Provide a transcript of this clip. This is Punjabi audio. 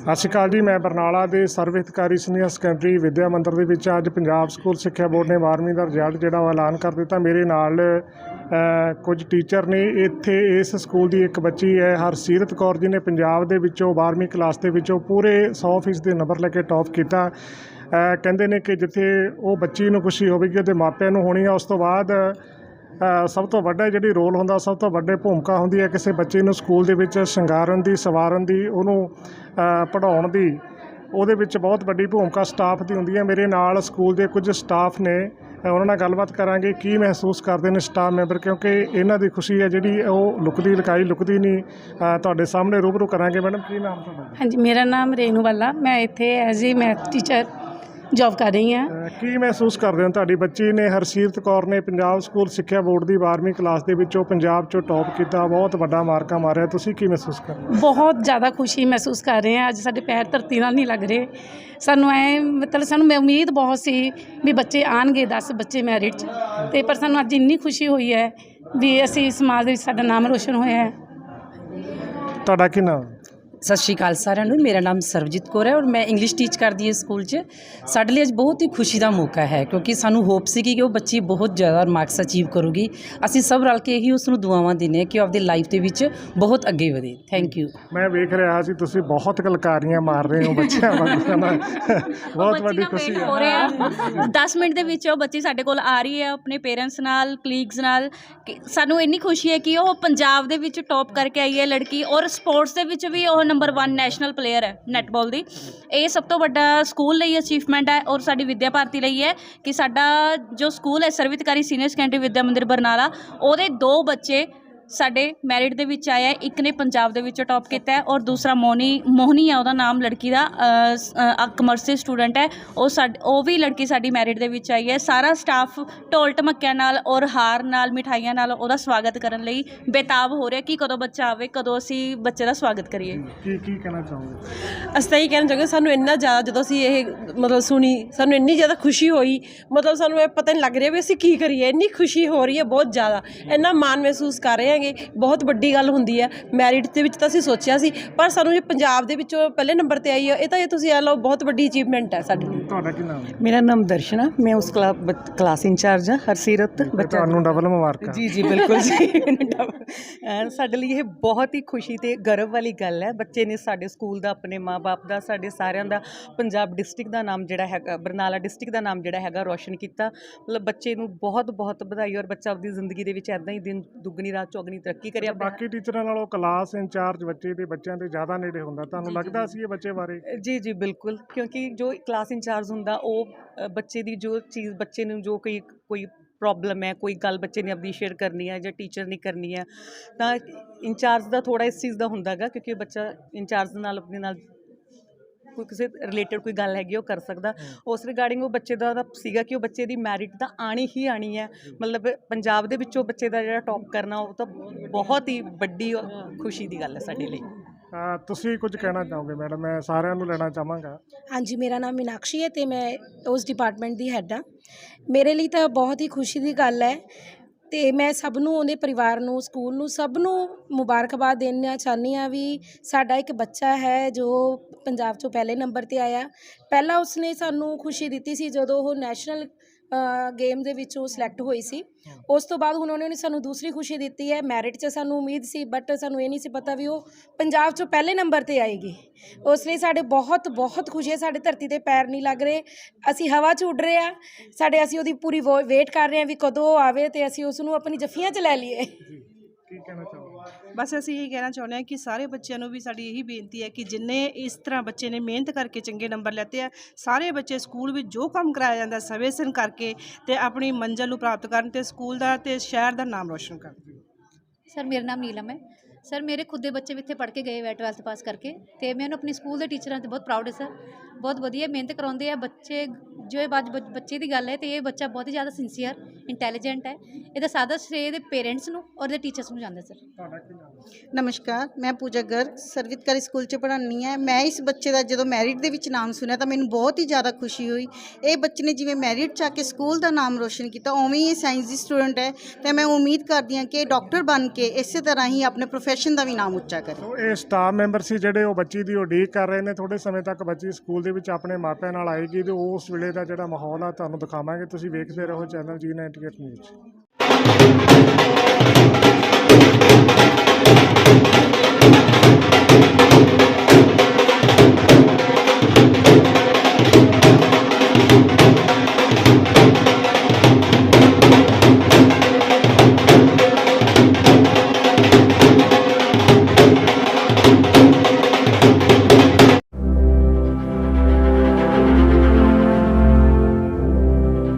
ਸਤਿ ਸ਼੍ਰੀ ਅਕਾਲ ਜੀ, ਮੈਂ ਬਰਨਾਲਾ ਦੇ ਸਰਵਹਿਤਕਾਰੀ ਸੀਨੀਅਰ ਸੈਕੰਡਰੀ ਵਿਦਿਆ ਮੰਦਿਰ ਦੇ ਵਿੱਚ ਅੱਜ ਪੰਜਾਬ ਸਕੂਲ ਸਿੱਖਿਆ ਬੋਰਡ ਨੇ 12ਵੀਂ ਦਾ ਰਿਜ਼ਲਟ ਜਿਹੜਾ ਉਹ ਐਲਾਨ ਕਰ ਦਿੱਤਾ। ਮੇਰੇ ਨਾਲ ਕੁਝ ਟੀਚਰ ਨੇ। ਇੱਥੇ ਇਸ ਸਕੂਲ ਦੀ ਇੱਕ ਬੱਚੀ ਹੈ, ਹਰਸੀਰਤ ਕੌਰ ਜੀ ਨੇ ਪੰਜਾਬ ਦੇ ਵਿੱਚੋਂ 12ਵੀਂ ਕਲਾਸ ਦੇ ਵਿੱਚੋਂ ਪੂਰੇ 100% ਦੇ ਨੰਬਰ ਲੈ ਕੇ ਟੌਪ ਕੀਤਾ। ਕਹਿੰਦੇ ਨੇ ਕਿ ਜਿੱਥੇ ਉਹ ਬੱਚੀ ਨੂੰ ਖੁਸ਼ੀ ਹੋਵੇਗੀ, ਉਹਦੇ ਮਾਪਿਆਂ ਨੂੰ ਹੋਣੀ ਆ। ਉਸ ਤੋਂ ਬਾਅਦ ਸਭ ਤੋਂ ਵੱਡਾ ਜਿਹੜੀ ਰੋਲ ਹੁੰਦਾ ਸਭ ਤੋਂ ਵੱਡੇ ਭੂਮਿਕਾ ਹੁੰਦੀ ਹੈ ਕਿਸੇ ਬੱਚੇ ਨੂੰ ਸਕੂਲ ਦੇ ਵਿੱਚ ਸ਼ਿੰਗਾਰਨ ਦੀ ਸਵਾਰਨ ਦੀ ਉਹਨੂੰ ਅ, ਪੜ੍ਹਾਉਣ ਦੀ। ਉਹਦੇ ਵਿੱਚ ਬਹੁਤ ਵੱਡੀ ਭੂਮਿਕਾ ਸਟਾਫ ਦੀ ਹੁੰਦੀ ਹੈ। ਮੇਰੇ ਨਾਲ ਸਕੂਲ ਦੇ ਕੁਝ ਸਟਾਫ ਨੇ ਉਹਨਾਂ ਨਾਲ ਗੱਲਬਾਤ ਕਰਾਂਗੇ ਕੀ ਮਹਿਸੂਸ ਕਰਦੇ ਨੇ ਸਟਾਫ ਮੈਂਬਰ ਕਿਉਂਕਿ ਇਹਨਾਂ ਦੀ ਖੁਸ਼ੀ ਹੈ ਜਿਹੜੀ ਉਹ ਲੁਕਦੀ ਲੁਕਾਈ ਲੁਕਦੀ ਨਹੀਂ। ਤੁਹਾਡੇ ਸਾਹਮਣੇ ਰੂਬਰੂ ਕਰਾਂਗੇ ਮੈਡਮ ਕੀ ਨਾਮ ਤੁਹਾਡਾ? ਹਾਂਜੀ ਮੇਰਾ ਨਾਮ ਰੇਨੂ ਵਾਲਾ ਮੈਂ ਇੱਥੇ as a math teacher job ਕਰ ਰਹੀ ਹਾਂ। ਕੀ ਮਹਿਸੂਸ ਕਰਦੇ ਹੋ ਤੁਹਾਡੀ ਬੱਚੀ ਨੇ? ਹਰਸੀਰਤ ਕੌਰ ਨੇ ਪੰਜਾਬ ਸਕੂਲ ਸਿੱਖਿਆ ਬੋਰਡ ਦੀ 12ਵੀਂ ਕਲਾਸ ਦੇ ਵਿੱਚੋਂ ਪੰਜਾਬ 'ਚੋਂ ਟੌਪ ਕੀਤਾ ਬਹੁਤ ਵੱਡਾ ਮਾਰਕਾ ਮਾਰਿਆ। ਤੁਸੀਂ ਕੀ ਮਹਿਸੂਸ ਕਰਦੇ ਹੋ? ਬਹੁਤ ਜ਼ਿਆਦਾ ਖੁਸ਼ੀ ਮਹਿਸੂਸ ਕਰ ਰਹੇ ਹਾਂ। ਅੱਜ ਸਾਡੇ ਪੈਰ ਧਰਤੀ ਨਾਲ ਨਹੀਂ ਲੱਗ ਰਹੇ। ਸਾਨੂੰ ਐ ਮਤਲਬ ਸਾਨੂੰ ਮੈਂ ਉਮੀਦ ਬਹੁਤ ਸੀ ਵੀ ਬੱਚੇ ਆਣਗੇ 10 ਬੱਚੇ ਮੈਰਿਟ 'ਚ। ਤੇ ਪਰ ਸਾਨੂੰ ਅੱਜ ਇੰਨੀ ਖੁਸ਼ੀ ਹੋਈ ਹੈ ਵੀ ਅਸੀਂ ਸਮਾਜ ਦੇ ਵਿੱਚ ਸਾਡਾ ਨਾਮ ਰੋਸ਼ਨ ਹੋਇਆ ਹੈ। ਤੁਹਾਡਾ ਕੀ ਨਾਮ? ਸਤਿ ਸ਼੍ਰੀ ਅਕਾਲ ਸਾਰਿਆਂ ਨੂੰ। ਮੇਰਾ ਨਾਮ ਸਰਬਜੀਤ ਕੌਰ ਹੈ ਔਰ ਮੈਂ ਇੰਗਲਿਸ਼ ਟੀਚ ਕਰਦੀ ਹਾਂ ਸਕੂਲ 'ਚ। ਸਾਡੇ ਲਈ ਅੱਜ ਬਹੁਤ ਹੀ ਖੁਸ਼ੀ ਦਾ ਮੌਕਾ ਹੈ ਕਿਉਂਕਿ ਸਾਨੂੰ ਹੋਪ ਸੀ ਕਿ ਉਹ ਬੱਚੀ ਬਹੁਤ ਜ਼ਿਆਦਾ ਮਾਰਕਸ ਅਚੀਵ ਕਰੂਗੀ। ਅਸੀਂ ਸਭ ਰਲ ਕੇ ਇਹੀ ਉਸ ਨੂੰ ਦੁਆਵਾਂ ਦਿੰਦੇ ਹਾਂ ਕਿ ਉਹ ਆਪਦੀ ਲਾਈਫ ਦੇ ਵਿੱਚ ਬਹੁਤ ਅੱਗੇ ਵਧੇ। ਥੈਂਕ ਯੂ ਮੈਂ ਵੇਖ ਰਿਹਾ ਸੀ ਤੁਸੀਂ ਬਹੁਤ ਕਲਕਾਰੀਆਂ ਮਾਰ ਰਹੇ ਹੋ ਬੱਚਿਆਂ ਵਾਂਗੂ। ਨਾ ਬਹੁਤ ਵੱਡੀ ਖੁਸ਼ੀ ਹੈ ਹੋ ਰਿਹਾ 10 ਮਿੰਟ ਦੇ ਵਿੱਚ ਉਹ ਬੱਚੀ ਸਾਡੇ ਕੋਲ ਆ ਰਹੀ ਹੈ ਆਪਣੇ ਪੇਰੈਂਟਸ ਨਾਲ ਕਲੀਗਸ ਨਾਲ। ਕਿ ਸਾਨੂੰ ਇੰਨੀ ਖੁਸ਼ੀ ਹੈ ਕਿ ਉਹ ਪੰਜਾਬ ਦੇ ਵਿੱਚ ਟੌਪ ਕਰਕੇ ਆਈ ਹੈ ਲੜਕੀ ਔਰ ਸਪੋਰਟਸ ਦੇ ਵਿੱਚ ਵੀ ਉਹ ਨੰਬਰ 1 ਨੈਸ਼ਨਲ ਪਲੇਅਰ ਹੈ ਨੈਟਬਾਲ ਦੀ। ਇਹ ਸਭ ਤੋਂ ਵੱਡਾ ਸਕੂਲ ਲਈ ਅਚੀਵਮੈਂਟ ਹੈ ਔਰ ਸਾਡੀ ਵਿਦਿਆ ਭਾਰਤੀ ਲਈ ਹੈ ਕਿ ਸਾਡਾ ਜੋ ਸਕੂਲ ਹੈ ਸਰਵਿਤਕਾਰੀ ਸੀਨੀਅਰ ਸੈਕੰਡਰੀ ਵਿਦਿਆ ਮੰਦਿਰ ਬਰਨਾਲਾ, ਉਹਦੇ ਦੋ ਬੱਚੇ ਸਾਡੇ ਮੈਰਿਟ ਦੇ ਵਿੱਚ ਆਇਆ ਹੈ। ਇੱਕ ਨੇ ਪੰਜਾਬ ਦੇ ਵਿੱਚੋਂ ਟੌਪ ਕੀਤਾ ਹੈ ਔਰ ਦੂਸਰਾ ਮੋਨੀ ਮੋਹਨੀ ਹੈ ਉਹਦਾ ਨਾਮ ਲੜਕੀ ਦਾ ਕਮਰਸ ਸਟੂਡੈਂਟ ਹੈ। ਉਹ ਸਾਡ ਉਹ ਵੀ ਲੜਕੀ ਸਾਡੀ ਮੈਰਿਟ ਦੇ ਵਿੱਚ ਆਈ ਹੈ। ਸਾਰਾ ਸਟਾਫ ਢੋਲ ਢਮੱਕਿਆਂ ਨਾਲ ਔਰ ਹਾਰ ਨਾਲ ਮਿਠਾਈਆਂ ਨਾਲ ਉਹਦਾ ਸਵਾਗਤ ਕਰਨ ਲਈ ਬੇਤਾਬ ਹੋ ਰਿਹਾ ਕਿ ਕਦੋਂ ਬੱਚਾ ਆਵੇ ਕਦੋਂ ਅਸੀਂ ਬੱਚੇ ਦਾ ਸਵਾਗਤ ਕਰੀਏ। ਕੀ ਕੀ ਕਹਿਣਾ ਚਾਹੋਗੇ? ਅਸੀਂ ਤਾਂ ਇਹ ਕਹਿਣਾ ਚਾਹਾਂਗੇ ਸਾਨੂੰ ਇੰਨਾ ਜ਼ਿਆਦਾ ਜਦੋਂ ਅਸੀਂ ਇਹ ਮਤਲਬ ਸੁਣੀ ਸਾਨੂੰ ਇੰਨੀ ਜ਼ਿਆਦਾ ਖੁਸ਼ੀ ਹੋਈ ਮਤਲਬ ਸਾਨੂੰ ਇਹ ਪਤਾ ਨਹੀਂ ਲੱਗ ਰਿਹਾ ਵੀ ਅਸੀਂ ਕੀ ਕਰੀਏ। ਇੰਨੀ ਖੁਸ਼ੀ ਹੋ ਰਹੀ ਹੈ ਬਹੁਤ ਜ਼ਿਆਦਾ। ਇੰਨਾ ਮਾਣ ਮਹਿਸੂਸ ਕਰ ਰਹੇ ਹਾਂਗੇ ਬਹੁਤ ਵੱਡੀ ਗੱਲ ਹੁੰਦੀ ਹੈ। ਮੈਰਿਟ ਦੇ ਵਿੱਚ ਤਾਂ ਅਸੀਂ ਸੋਚਿਆ ਸੀ ਪਰ ਸਾਨੂੰ ਜੇ ਪੰਜਾਬ ਦੇ ਵਿੱਚੋਂ ਪਹਿਲੇ ਨੰਬਰ ਤੇ ਆਈ ਹੈ ਇਹ ਤਾਂ ਇਹ ਤੁਸੀਂ ਇਹ ਲਓ ਬਹੁਤ ਵੱਡੀ ਅਚੀਵਮੈਂਟ ਹੈ ਸਾਡੇ ਲਈ। ਤੁਹਾਡਾ ਕੀ ਨਾਮ ਹੈ? ਮੇਰਾ ਨਾਮ ਦਰਸ਼ਨਾ ਮੈਂ ਉਸ ਕਲਾ- ਬੱਚ- ਕਲਾਸ ਇੰਚਾਰਜ ਹਾਂ ਹਰਸੀਰਤ ਤੁਹਾਨੂੰ ਡਬਲ ਮੁਬਾਰਕਾਂ। ਜੀ ਜੀ ਬਿਲਕੁਲ ਜੀ ਸਾਡੇ ਲਈ ਇਹ ਬਹੁਤ ਹੀ ਖੁਸ਼ੀ ਤੇ ਗਰਵ ਵਾਲੀ ਗੱਲ ਹੈ। ਬੱਚੇ ਨੇ ਸਾਡੇ ਸਕੂਲ ਦਾ ਆਪਣੇ ਮਾਪੇ ਦਾ ਸਾਡੇ ਸਾਰਿਆਂ ਦਾ ਪੰਜਾਬ ਡਿਸਟ੍ਰਿਕਟ ਦਾ ਨਾਮ ਜਿਹੜਾ ਹੈਗਾ ਬਰਨਾਲਾ ਡਿਸਟ੍ਰਿਕਟ ਦਾ ਨਾਮ ਜਿਹੜਾ ਹੈਗਾ ਰੋਸ਼ਨ ਕੀਤਾ। ਮਤਲਬ ਬੱਚੇ ਨੂੰ ਬਹੁਤ ਬਹੁਤ ਵਧਾਈ ਔਰ ਬੱਚਾ ਆਪਣੀ ਜ਼ਿੰਦਗੀ ਦੇ ਵਿੱਚ ਐਦਾਂ ਹੀ ਦਿਨ ਦੁੱਗਣੀ ਰਾਤ ਚੌਗਣੀ ਤਰੱਕੀ ਕਰੇ ਆਪਣੇ ਬਾਕੀ ਟੀਚਰਾਂ ਨਾਲੋਂ ਕਲਾਸ ਇੰਚਾਰਜ ਬੱਚੇ ਦੇ ਬੱਚਿਆਂ ਦੇ ਜ਼ਿਆਦਾ ਨੇੜੇ ਹੁੰਦਾ। ਤੁਹਾਨੂੰ ਲੱਗਦਾ ਸੀ ਇਹ ਬੱਚੇ ਬਾਰੇ? ਜੀ ਜੀ ਬਿਲਕੁਲ। ਕਿਉਂਕਿ ਜੋ ਕਲਾਸ ਇੰਚਾਰਜ ਹੁੰਦਾ ਉਹ ਬੱਚੇ ਦੀ ਜੋ ਚੀਜ਼ ਬੱਚੇ ਨੂੰ ਜੋ ਕੋਈ ਕੋਈ ਪ੍ਰੋਬਲਮ ਹੈ ਕੋਈ ਗੱਲ ਬੱਚੇ ਨੇ ਆਪਣੀ ਸ਼ੇਅਰ ਕਰਨੀ ਹੈ ਜਾਂ ਟੀਚਰ ਨੇ ਕਰਨੀ ਹੈ ਤਾਂ ਇੰਚਾਰਜ ਦਾ ਥੋੜਾ ਇਸ ਚੀਜ਼ ਦਾ ਹੁੰਦਾਗਾ ਕਿਉਂਕਿ ਬੱਚਾ ਇੰਚਾਰਜ ਨਾਲ ਆਪਣੇ ਨਾਲ ਕੋਈ ਕਿਸੇ ਰਿਲੇਟਡ ਕੋਈ ਗੱਲ ਹੈਗੀ ਉਹ ਕਰ ਸਕਦਾ। ਉਸ ਰਿਗਾਰਡਿੰਗ ਉਹ ਬੱਚੇ ਦਾ ਸੀਗਾ ਕਿ ਉਹ ਬੱਚੇ ਦੀ ਮੈਰਿਟ ਤਾਂ ਆਣੀ ਹੀ ਆਣੀ ਹੈ। ਮਤਲਬ ਪੰਜਾਬ ਦੇ ਵਿੱਚੋਂ ਬੱਚੇ ਦਾ ਜਿਹੜਾ ਟੌਪ ਕਰਨਾ ਉਹ ਤਾਂ ਬਹੁਤ ਹੀ ਵੱਡੀ ਖੁਸ਼ੀ ਦੀ ਗੱਲ ਹੈ ਸਾਡੇ ਲਈ। ਤੁਸੀਂ ਕੁਝ ਕਹਿਣਾ ਚਾਹੋਗੇ ਮੈਡਮ? ਮੈਂ ਸਾਰਿਆਂ ਨੂੰ ਲੈਣਾ ਚਾਹਾਂਗਾ। ਹਾਂਜੀ ਮੇਰਾ ਨਾਮ ਮੀਨਾਕਸ਼ੀ ਹੈ ਤੇ ਮੈਂ ਉਸ ਡਿਪਾਰਟਮੈਂਟ ਦੀ ਹੈਡ ਹਾਂ। ਮੇਰੇ ਲਈ ਤਾਂ ਬਹੁਤ ਹੀ ਖੁਸ਼ੀ ਦੀ ਗੱਲ ਹੈ ਤੇ ਮੈਂ ਸਭ ਨੂੰ, ਉਹਦੇ ਪਰਿਵਾਰ ਨੂੰ, ਸਕੂਲ ਨੂੰ ਸਭ ਨੂੰ ਮੁਬਾਰਕਬਾਦ ਦੇਣਾ ਚਾਹੁੰਦੀ ਹਾਂ ਵੀ ਸਾਡਾ ਇੱਕ ਬੱਚਾ ਹੈ ਜੋ ਪੰਜਾਬ 'ਚੋਂ ਪਹਿਲੇ ਨੰਬਰ ਤੇ ਆਇਆ। ਪਹਿਲਾਂ ਉਸਨੇ ਸਾਨੂੰ ਖੁਸ਼ੀ ਦਿੱਤੀ ਸੀ ਜਦੋਂ ਉਹ ਨੈਸ਼ਨਲ ਗੇਮ ਦੇ ਵਿੱਚ ਉਹ ਸਿਲੈਕਟ ਹੋਈ ਸੀ। ਉਸ ਤੋਂ ਬਾਅਦ ਹੁਣ ਉਹਨਾਂ ਨੇ ਸਾਨੂੰ ਦੂਸਰੀ ਖੁਸ਼ੀ ਦਿੱਤੀ ਹੈ। ਮੈਰਿਟ 'ਚ ਸਾਨੂੰ ਉਮੀਦ ਸੀ ਬਟ ਸਾਨੂੰ ਇਹ ਨਹੀਂ ਸੀ ਪਤਾ ਵੀ ਉਹ ਪੰਜਾਬ 'ਚੋਂ ਪਹਿਲੇ ਨੰਬਰ ਤੇ ਆਏਗੀ। ਉਸ ਲਈ ਸਾਡੇ ਬਹੁਤ ਬਹੁਤ ਖੁਸ਼ੀ ਹੈ। ਸਾਡੇ ਧਰਤੀ ਤੇ ਪੈਰ ਨਹੀਂ ਲੱਗ ਰਹੇ। ਅਸੀਂ ਹਵਾ 'ਚ ਉੱਡ ਰਹੇ ਆ ਸਾਡੇ ਅਸੀਂ ਉਹਦੀ ਪੂਰੀ ਵੇਟ ਕਰ ਰਹੇ ਹਾਂ ਵੀ ਕਦੋਂ ਉਹ ਆਵੇ ਤੇ ਅਸੀਂ ਉਸ ਨੂੰ ਆਪਣੀ ਜੱਫੀਆਂ 'ਚ ਲੈ ਲਈਏ। ਕੀ ਕਹਿਣਾ ਚਾਹੋਗੇ? ਬਸ ਅਸੀਂ ਇਹ ਕਹਿਣਾ ਚਾਹੁੰਦੇ ਹਾਂ ਕਿ ਸਾਰੇ ਬੱਚਿਆਂ ਨੂੰ ਵੀ ਸਾਡੀ ਇਹੀ ਬੇਨਤੀ ਹੈ ਕਿ ਜਿੰਨੇ ਇਸ ਤਰ੍ਹਾਂ ਬੱਚੇ ਨੇ ਮਿਹਨਤ ਕਰਕੇ ਚੰਗੇ ਨੰਬਰ ਲੈਤੇ ਆ, ਸਾਰੇ ਬੱਚੇ ਸਕੂਲ ਵਿੱਚ ਜੋ ਕੰਮ ਕਰਾਇਆ ਜਾਂਦਾ ਸਵੇ ਸਿਰ ਕਰਕੇ ਤੇ ਆਪਣੀ ਮੰਜ਼ਿਲ ਨੂੰ ਪ੍ਰਾਪਤ ਕਰਨ ਤੇ ਸਕੂਲ ਦਾ ਤੇ ਸ਼ਹਿਰ ਦਾ ਨਾਮ ਰੋਸ਼ਨ ਕਰਨ। ਸਰ, ਮੇਰਾ ਨਾਮ ਨੀਲਮ ਹੈ। ਸਰ, ਮੇਰੇ ਖੁਦ ਦੇ ਬੱਚੇ ਵੀ ਇੱਥੇ ਪੜ੍ਹ ਕੇ ਗਏ ਹੋਏ 12th ਪਾਸ ਕਰਕੇ ਤੇ ਮੈਨੂੰ ਆਪਣੇ ਸਕੂਲ ਦੇ ਟੀਚਰਾਂ ਤੇ ਬਹੁਤ ਪ੍ਰਾਊਡ ਹੈ, ਸਰ। ਬਹੁਤ ਵਧੀਆ ਮਿਹਨਤ ਕਰਾਉਂਦੇ ਆ ਬੱਚੇ ਜੋ ਇਹ ਬੱਚ- ਬੱਚੇ ਦੀ ਗੱਲ ਹੈ ਤੇ ਇਹ ਬੱਚਾ ਬਹੁਤ ਹੀ ਜ਼ਿਆਦਾ ਸਿੰਸੀਅਰ ਇੰਟੈਲੀਜੈਂਟ ਹੈ। ਇਹਦਾ ਸਾਦਾ ਸ਼੍ਰੇ ਇਹਦੇ ਪੇਰੈਂਟਸ ਨੂੰ ਔਰ ਇਹਦੇ ਟੀਚਰਸ ਨੂੰ ਜਾਂਦਾ ਸਰ ਤੁਹਾਡਾ ਕੀ ਨਾਮ ਹੈ? ਨਮਸਕਾਰ ਮੈਂ ਪੂਜਾ ਗਰਗ ਸਰਵਿਤਕਾਰੀ ਸਕੂਲ 'ਚ ਪੜ੍ਹਾਉਂਦੀ ਹਾਂ। ਮੈਂ ਇਸ ਬੱਚੇ ਦਾ ਜਦੋਂ ਮੈਰਿਟ ਦੇ ਵਿੱਚ ਨਾਮ ਸੁਣਿਆ ਤਾਂ ਮੈਨੂੰ ਬਹੁਤ ਹੀ ਜ਼ਿਆਦਾ ਖੁਸ਼ੀ ਹੋਈ। ਇਹ ਬੱਚੇ ਨੇ ਜਿਵੇਂ ਮੈਰਿਟ 'ਚ ਆ ਕੇ ਸਕੂਲ ਦਾ ਨਾਮ ਰੋਸ਼ਨ ਕੀਤਾ ਉਵੇਂ ਹੀ ਇਹ ਸਾਇੰਸ ਦੀ ਸਟੂਡੈਂਟ ਹੈ। ਤੇ ਮੈਂ ਉਮੀਦ ਕਰਦੀ ਹਾਂ ਕਿ ਇਹ ਡਾਕਟਰ ਬਣ ਕੇ ਇਸੇ ਤਰ੍ਹਾਂ ਹੀ ਆਪਣੇ ਪ੍ਰੋਫੈਸ਼ਨ ਦਾ ਵੀ ਨਾਮ ਉੱਚਾ ਕਰੇ। ਸੋ ਇਹ ਸਟਾਫ ਮੈਂਬਰ ਸੀ ਜਿਹੜੇ ਉਹ ਬੱਚੀ ਦੀ ਉਡੀਕ ਕਰ ਰਹੇ ਨੇ ਥੋੜੇ ਸਮੇਂ ਤੱਕ ਬੱਚੀ ਸਕੂਲ ਦੇ ਦੇ ਵਿੱਚ ਆਪਣੇ ਮਾਪਿਆਂ ਨਾਲ ਆਏਗੀ ਤੇ ਉਸ ਵੇਲੇ ਦਾ ਜਿਹੜਾ ਮਾਹੌਲ ਆ, ਤੁਹਾਨੂੰ ਦਿਖਾਵਾਂਗੇ। ਤੁਸੀਂ ਵੇਖਦੇ ਰਹੋ ਚੈਨਲ ਜੀ 98 ਨਿਊਜ਼।